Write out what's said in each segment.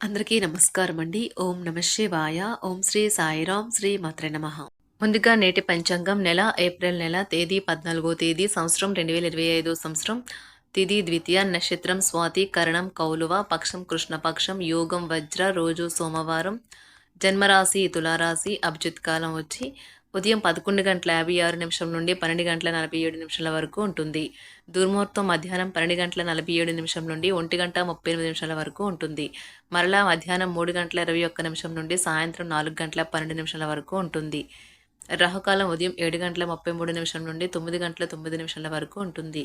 అందరికీ నమస్కారం అండి. ఓం నమ శివాయ. ఓం శ్రీ సాయిరాం శ్రీ మాత్ర నమ. ముందుగా నేటి పంచాంగం నెల ఏప్రిల్ నెల తేదీ పద్నాలుగో తేదీ సంవత్సరం రెండు వేల ఇరవై ఐదో సంవత్సరం. తిది ద్వితీయ నక్షత్రం స్వాతి కరణం కౌలువ పక్షం కృష్ణపక్షం యోగం వజ్ర రోజు సోమవారం. జన్మరాశి తులారాశి అభిజిత్ కాలం వచ్చి ఉదయం పదకొండు గంటల యాభై ఆరు నిమిషం నుండి పన్నెండు గంటల నలభై ఏడు నిమిషాల వరకు ఉంటుంది. దుర్ముహూర్తం మధ్యాహ్నం పన్నెండు గంటల నలభై ఏడు నిమిషం నుండి ఒంటి గంట ముప్పై ఎనిమిది నిమిషాల వరకు ఉంటుంది. మరలా మధ్యాహ్నం మూడు గంటల ఇరవై ఒక్క నిమిషం నుండి సాయంత్రం నాలుగు గంటల పన్నెండు నిమిషాల వరకు ఉంటుంది. రాహుకాలం ఉదయం ఏడు గంటల ముప్పై మూడు నిమిషం నుండి తొమ్మిది గంటల తొమ్మిది నిమిషాల వరకు ఉంటుంది.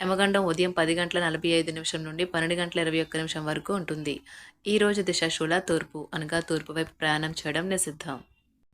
యమగండం ఉదయం పది గంటల నలభై ఐదు నిమిషం నుండి పన్నెండు గంటల ఇరవై ఒక్క నిమిషం వరకు ఉంటుంది. ఈ రోజు దిశ శూల తూర్పు అనగా తూర్పు వైపు ప్రయాణం చేయడం నిషిద్ధం.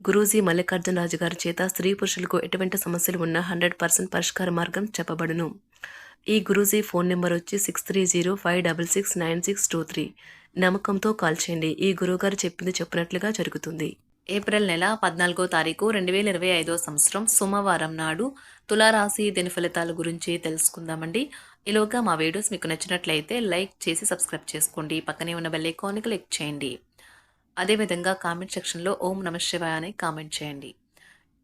గురూజీ మల్లికార్జున రాజు గారి చేత స్త్రీ పురుషులకు ఎటువంటి సమస్యలు ఉన్నా హండ్రెడ్ పర్సెంట్ పరిష్కార మార్గం చెప్పబడును. ఈ గురూజీ ఫోన్ నెంబర్ వచ్చి six three zero five double six nine six two three. నమ్మకంతో కాల్ చేయండి. ఈ గురువుగారు చెప్పింది చెప్పినట్లుగా జరుగుతుంది. ఏప్రిల్ నెల పద్నాలుగో తారీఖు రెండు వేల ఇరవై ఐదో సంవత్సరం సోమవారం నాడు తులారాశి దిన ఫలితాల గురించి తెలుసుకుందామండి. ఈలోగా మా వీడియోస్ మీకు నచ్చినట్లయితే లైక్ చేసి సబ్స్క్రైబ్ చేసుకోండి. పక్కనే ఉన్న బెల్ ఐకాన్ని క్లిక్ చేయండి. అదేవిధంగా కామెంట్ సెక్షన్లో ఓం నమ శివాయ అని కామెంట్ చేయండి.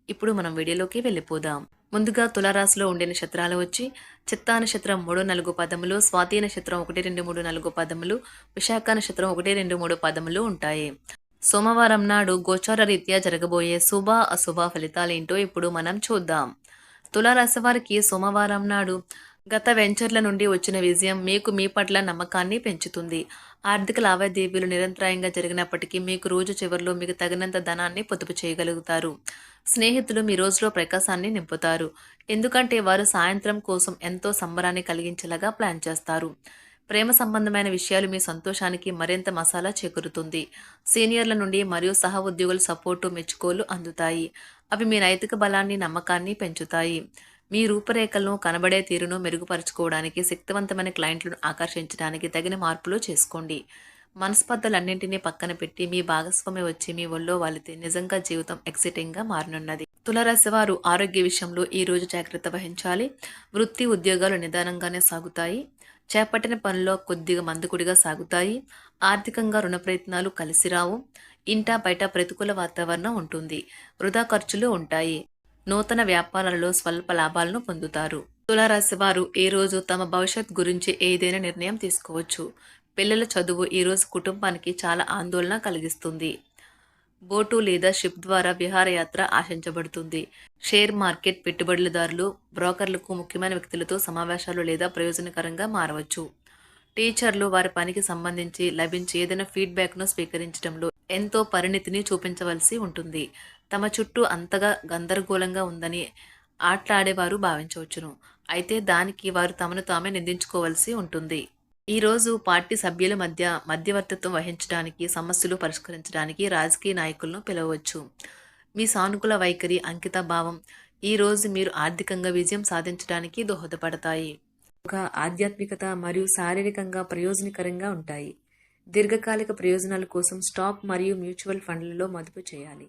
ఇప్పుడు మనం వీడియోలోకి వెళ్ళిపోదాం. ముందుగా తులారాశిలో ఉండే నక్షత్రాలు వచ్చి చిత్తా నక్షత్రం మూడు నాలుగు పదములు స్వాతి నక్షత్రం ఒకటి రెండు మూడు నాలుగు పదములు విశాఖ నక్షత్రం ఒకటి రెండు మూడు పదములు ఉంటాయి. సోమవారం నాడు గోచార రీత్యా జరగబోయే శుభ అశుభ ఫలితాలేంటో ఇప్పుడు మనం చూద్దాం. తులారాశి వారికి సోమవారం నాడు గత వెంచర్ల నుండి వచ్చిన విజయం మీకు మీ పట్ల నమ్మకాన్ని పెంచుతుంది. ఆర్థిక లావాదేవీలు నిరంతరాయంగా జరిగినప్పటికీ మీకు రోజు చివరిలో మీకు తగినంత ధనాన్ని పొదుపు చేయగలుగుతారు. స్నేహితులు మీ రోజులో ప్రకాశాన్ని నింపుతారు. ఎందుకంటే వారు సాయంత్రం కోసం ఎంతో సంబరాన్ని కలిగించేలాగా ప్లాన్ చేస్తారు. ప్రేమ సంబంధమైన విషయాలు మీ సంతోషానికి మరింత మసాలా చేకూరుతుంది. సీనియర్ల నుండి మరియు సహ ఉద్యోగుల సపోర్టు మెచ్చుకోలు అందుతాయి. అవి మీ నైతిక బలాన్ని నమ్మకాన్ని పెంచుతాయి. మీ రూపురేఖలను కనబడే తీరును మెరుగుపరుచుకోవడానికి శక్తివంతమైన క్లయింట్లను ఆకర్షించడానికి తగిన మార్పులు చేసుకోండి. మనస్పర్ధలన్నింటినీ పక్కన పెట్టి మీ భాగస్వామి వచ్చి మీ ఒళ్ళో వాలితే నిజంగా జీవితం ఎక్సైటింగ్గా మారనున్నది. తులరాశి వారు ఆరోగ్య విషయంలో ఈరోజు జాగ్రత్త వహించాలి. వృత్తి ఉద్యోగాలు నిదానంగానే సాగుతాయి. చేపట్టిన పనుల్లో కొద్దిగా మందుకుడిగా సాగుతాయి. ఆర్థికంగా రుణ ప్రయత్నాలు కలిసి రావు. ఇంటా బయట ప్రతికూల వాతావరణం ఉంటుంది. వృధా ఖర్చులు ఉంటాయి. నూతన వ్యాపారాలలో స్వల్ప లాభాలను పొందుతారు. తులారాశి వారు ఈ రోజు తమ భవిష్యత్ గురించి ఏదైనా నిర్ణయం తీసుకోవచ్చు. పిల్లల చదువు ఈరోజు కుటుంబానికి చాలా ఆందోళన కలిగిస్తుంది. బోటు లేదా షిప్ ద్వారా విహారయాత్ర ఆశించబడుతుంది. షేర్ మార్కెట్ పెట్టుబడులదారులు బ్రోకర్లకు ముఖ్యమైన వ్యక్తులతో సమావేశాలు లేదా ప్రయోజనకరంగా మారవచ్చు. టీచర్లు వారి పనికి సంబంధించి లభించే ఏదైనా ఫీడ్బ్యాక్ను స్వీకరించడంలో ఎంతో పరిణితిని చూపించవలసి ఉంటుంది. తమ చుట్టూ అంతగా గందరగోళంగా ఉందని ఆటలాడేవారు భావించవచ్చును. అయితే దానికి వారు తమను తామే నిందించుకోవలసి ఉంటుంది. ఈరోజు పార్టీ సభ్యుల మధ్య మధ్యవర్తిత్వం వహించడానికి సమస్యలు పరిష్కరించడానికి రాజకీయ నాయకులను పిలవవచ్చు. మీ సానుకూల వైఖరి అంకిత భావం ఈ రోజు మీరు ఆర్థికంగా విజయం సాధించడానికి దోహదపడతాయి. ఒక ఆధ్యాత్మికత మరియు శారీరకంగా ప్రయోజనకరంగా ఉంటాయి. దీర్ఘకాలిక ప్రయోజనాల కోసం స్టాక్ మరియు మ్యూచువల్ ఫండ్లలో మదుపు చేయాలి.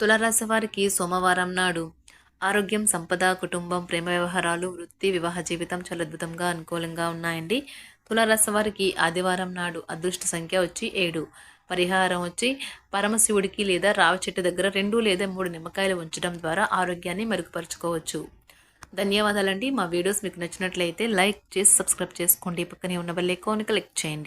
తులరాశి వారికి సోమవారం నాడు ఆరోగ్యం సంపద కుటుంబం ప్రేమ వ్యవహారాలు వృత్తి వివాహ జీవితం చాలా అద్భుతంగా అనుకూలంగా ఉన్నాయండి. తులరాశి వారికి ఆదివారం నాడు అదృష్ట సంఖ్య వచ్చి ఏడు. పరిహారం వచ్చి పరమశివుడికి లేదా రావి చెట్టు దగ్గర రెండు లేదా మూడు నిమ్మకాయలు ఉంచడం ద్వారా ఆరోగ్యాన్ని మెరుగుపరుచుకోవచ్చు. ధన్యవాదాలండి. మా వీడియోస్ మీకు నచ్చినట్లయితే లైక్ చేసి సబ్స్క్రైబ్ చేసుకోండి. పక్కనే ఉన్న బెల్ ఐకాన్ క్లిక్ చేయండి.